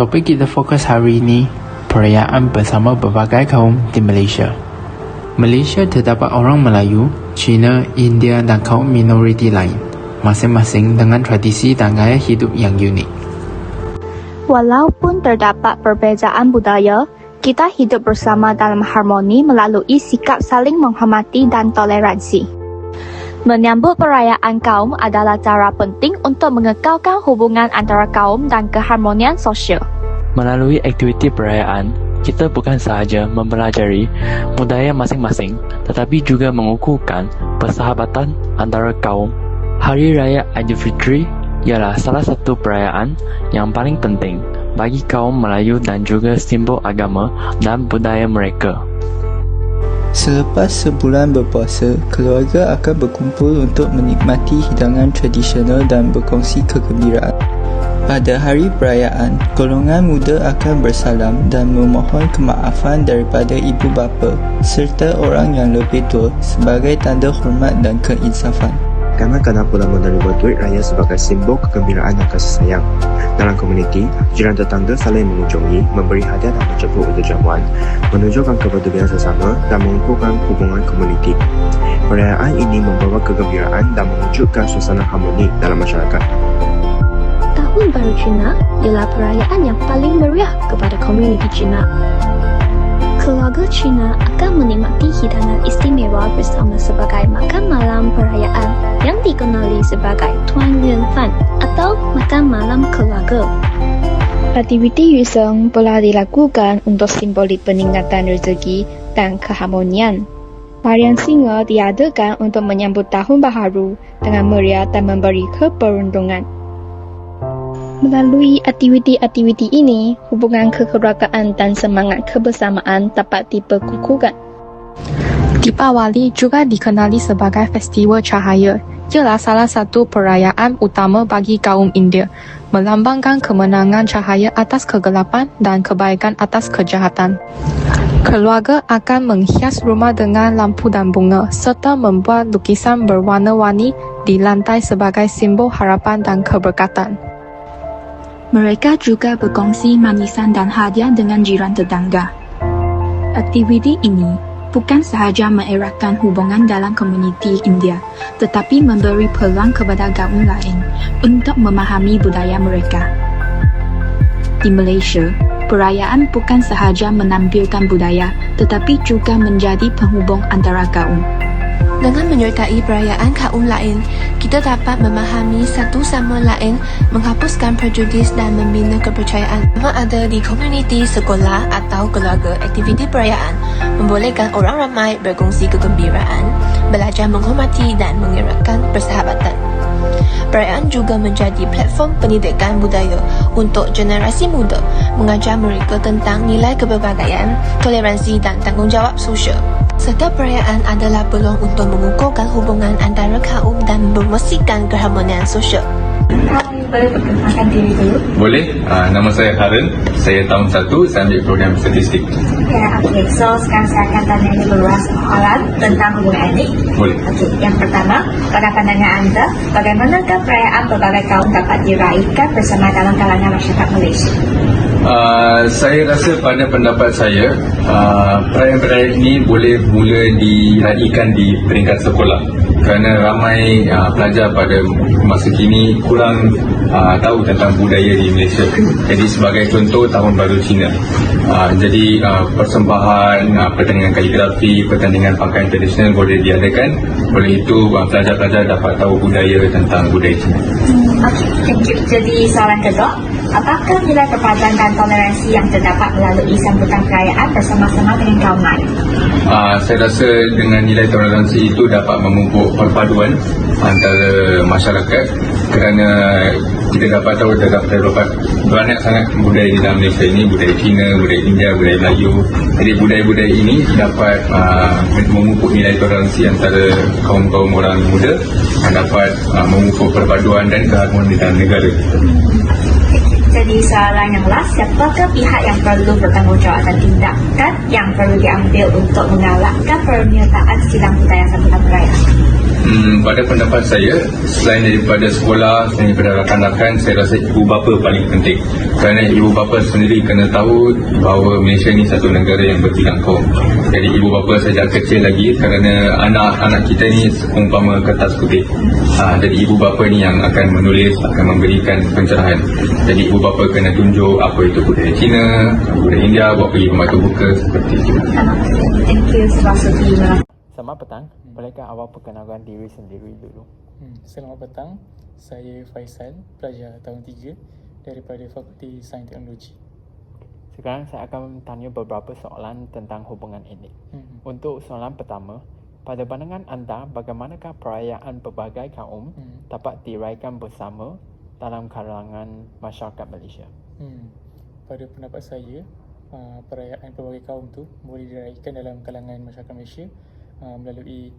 Topik kita fokus hari ini, perayaan bersama berbagai kaum di Malaysia. Malaysia terdapat orang Melayu, Cina, India dan kaum minoriti lain, masing-masing dengan tradisi dan gaya hidup yang unik. Walaupun terdapat perbezaan budaya, kita hidup bersama dalam harmoni melalui sikap saling menghormati dan toleransi. Menyambut perayaan kaum adalah cara penting untuk mengekalkan hubungan antara kaum dan keharmonian sosial. Melalui aktiviti perayaan, kita bukan sahaja mempelajari budaya masing-masing tetapi juga mengukuhkan persahabatan antara kaum. Hari Raya Aidilfitri ialah salah satu perayaan yang paling penting bagi kaum Melayu dan juga simbol agama dan budaya mereka. Selepas sebulan berpuasa, keluarga akan berkumpul untuk menikmati hidangan tradisional dan berkongsi kegembiraan. Pada hari perayaan, golongan muda akan bersalam dan memohon kemaafan daripada ibu bapa serta orang yang lebih tua sebagai tanda hormat dan keinsafan. Kanak-kanak pula menerima duit raya sebagai simbol kegembiraan dan kasih sayang. Dalam komuniti, jiran tetangga saling mengunjungi, memberi hadiah dan menjemput untuk jamuan, menunjukkan kepedulian sesama dan mengukuhkan hubungan komuniti. Perayaan ini membawa kegembiraan dan mewujudkan suasana harmoni dalam masyarakat. Tahun Baru Cina ialah perayaan yang paling meriah kepada komuniti Cina. Keluarga Cina akan menikmati hidangan istimewa bersama sebagai makan malam perayaan yang dikenali sebagai Tuan Yuan Fan atau makan malam keluarga. Aktiviti Yuseng telah dilakukan untuk simbolik peningkatan rezeki dan keharmonian. Tarian singa diadakan untuk menyambut tahun baharu dengan meriah dan memberi keberuntungan. Melalui aktiviti-aktiviti ini, hubungan kekeluargaan dan semangat kebersamaan dapat diperkukuhkan. Deepawali juga dikenali sebagai Festival Cahaya. Ialah salah satu perayaan utama bagi kaum India, melambangkan kemenangan cahaya atas kegelapan dan kebaikan atas kejahatan. Keluarga akan menghias rumah dengan lampu dan bunga serta membuat lukisan berwarna-warni di lantai sebagai simbol harapan dan keberkatan. Mereka juga berkongsi manisan dan hadiah dengan jiran tetangga. Aktiviti ini bukan sahaja mengeratkan hubungan dalam komuniti India, tetapi memberi peluang kepada kaum lain untuk memahami budaya mereka. Di Malaysia, perayaan bukan sahaja menampilkan budaya, tetapi juga menjadi penghubung antara kaum. Dengan menyertai perayaan kaum lain, kita dapat memahami satu sama lain, menghapuskan prejudis dan membina kepercayaan yang ada di komuniti, sekolah atau keluarga aktiviti perayaan, membolehkan orang ramai berkongsi kegembiraan, belajar menghormati dan mengeratkan persahabatan. Perayaan juga menjadi platform pendidikan budaya untuk generasi muda mengajar mereka tentang nilai kepelbagaian, toleransi dan tanggungjawab sosial. Setiap perayaan adalah peluang untuk mengukuhkan hubungan antara kaum dan membersihkan keharmonian sosial. boleh perkenalkan diri dulu? Boleh. Uh, nama saya Harun. Saya tahun 1, saya ambil program statistik. Ya, okey. So, sekarang saya akan tanya ini beberapa soalan tentang hubungan etnik. Boleh. Okey, yang pertama, pada pandangan anda, bagaimanakah perayaan berbagai kaum dapat diraihkan bersama dalam kalangan masyarakat Malaysia? Uh, saya rasa pada pendapat saya uh, perayaan-perayaan ini boleh mula diraikan di peringkat sekolah. Kerana ramai uh, pelajar pada masa kini kurang uh, tahu tentang budaya di Malaysia. Jadi sebagai contoh tahun baru Cina. Uh, jadi uh, persembahan uh, pertandingan kaligrafi pertandingan pakaian tradisional boleh diadakan. Oleh itu uh, pelajar-pelajar dapat tahu budaya tentang budaya Cina. Okey, thank you. Jadi soalan kedua, apakah nilai kepadan dan toleransi yang terdapat melalui sambutan perayaan bersama-sama dengan kaum lain? Uh, saya rasa dengan nilai toleransi itu dapat memupuk perpaduan antara masyarakat kerana kita dapat tahu terdapat terdapat banyak sangat budaya di dalam Malaysia ini budaya Cina, budaya India, budaya Melayu jadi budaya-budaya ini dapat uh, memupuk nilai toleransi antara kaum-kaum orang muda dan dapat uh, memupuk perpaduan dan keharmonian dalam negara Jadi soalan yang last, siapakah pihak yang perlu bertanggungjawab atas tindakan yang perlu diambil untuk mengalahkan pernyataan sidang budaya sambutan perayaan? Hmm, pada pendapat saya, selain daripada sekolah, selain daripada rakan-rakan, saya rasa ibu bapa paling penting. Kerana ibu bapa sendiri kena tahu bahawa Malaysia ni satu negara yang bertiga kaum. Jadi ibu bapa sejak kecil lagi kerana anak-anak kita ni umpama kertas putih. Ha, jadi ibu bapa ni yang akan menulis, akan memberikan pencerahan. Jadi ibu bapa kena tunjuk apa itu budaya Cina, budaya India, buat pergi rumah terbuka seperti itu. Thank you Selamat petang. Bolehkah awak perkenalkan diri sendiri dulu? Hmm, selamat petang. Saya Faisal, pelajar tahun 3 daripada Fakulti Sains Teknologi. Sekarang saya akan tanya beberapa soalan tentang hubungan ini. Hmm. Untuk soalan pertama, pada pandangan anda, bagaimanakah perayaan pelbagai kaum Hmm. dapat diraikan bersama dalam kalangan masyarakat Malaysia? Hmm. Pada pendapat saya, uh, perayaan pelbagai kaum tu boleh diraikan dalam kalangan masyarakat Malaysia uh, melalui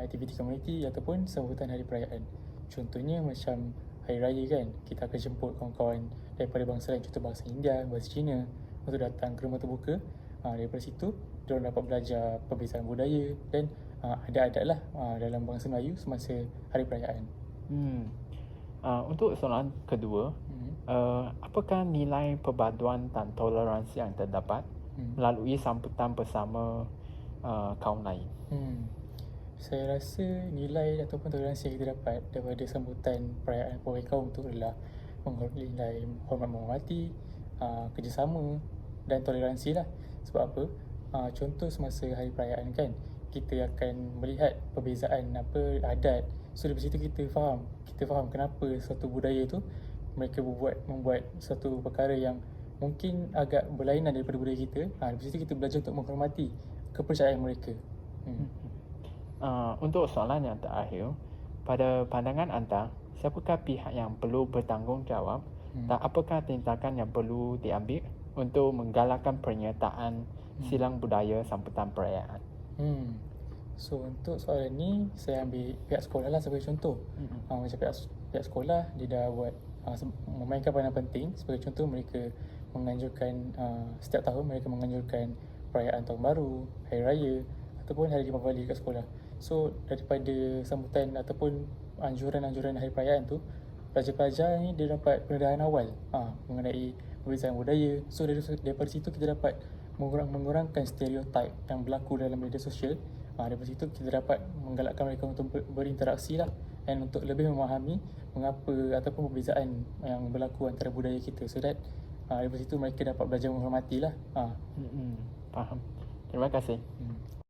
aktiviti komuniti ataupun sambutan hari perayaan. Contohnya macam hari raya kan, kita akan jemput kawan-kawan daripada bangsa lain, contoh bangsa India, bangsa Cina untuk datang ke rumah terbuka. Uh, daripada situ, diorang dapat belajar perbezaan budaya dan uh, adat-adat lah uh, dalam bangsa Melayu semasa hari perayaan. Hmm. Uh, untuk soalan kedua, Hmm. uh, apakah nilai perbaduan dan toleransi yang terdapat Hmm. melalui sambutan bersama uh, kaum lain? Hmm. Saya rasa nilai ataupun toleransi yang kita dapat daripada sambutan perayaan pelbagai kaum tu adalah nilai hormat menghormati, uh, kerjasama dan toleransi lah. Sebab apa? Uh, contoh semasa hari perayaan kan, kita akan melihat perbezaan apa adat. So dari situ kita faham, kita faham kenapa satu budaya tu mereka membuat membuat satu perkara yang mungkin agak berlainan daripada budaya kita. Ha, dari situ kita belajar untuk menghormati kepercayaan mereka. Hmm. Uh, untuk soalan yang terakhir, pada pandangan anda, siapakah pihak yang perlu bertanggungjawab Hmm. dan apakah tindakan yang perlu diambil untuk menggalakkan penyertaan silang budaya sambutan perayaan? Hmm. So untuk soalan ni saya ambil pihak sekolah lah sebagai contoh. Mm-mm. Uh, macam pihak, pihak sekolah dia dah buat uh, memainkan peranan penting sebagai contoh mereka menganjurkan uh, setiap tahun mereka menganjurkan perayaan tahun baru, hari raya ataupun hari Deepavali kat sekolah. So daripada sambutan ataupun anjuran-anjuran hari perayaan tu pelajar-pelajar ni dia dapat pendedahan awal uh, mengenai perbezaan budaya. So dari, daripada situ kita dapat mengurang, mengurangkan stereotip yang berlaku dalam media sosial. Ha, daripada situ kita dapat menggalakkan mereka untuk ber, berinteraksi lah dan untuk lebih memahami mengapa ataupun perbezaan yang berlaku antara budaya kita so that ha, daripada situ mereka dapat belajar menghormati lah. Ha. Mm-mm. Faham. Terima kasih. Hmm.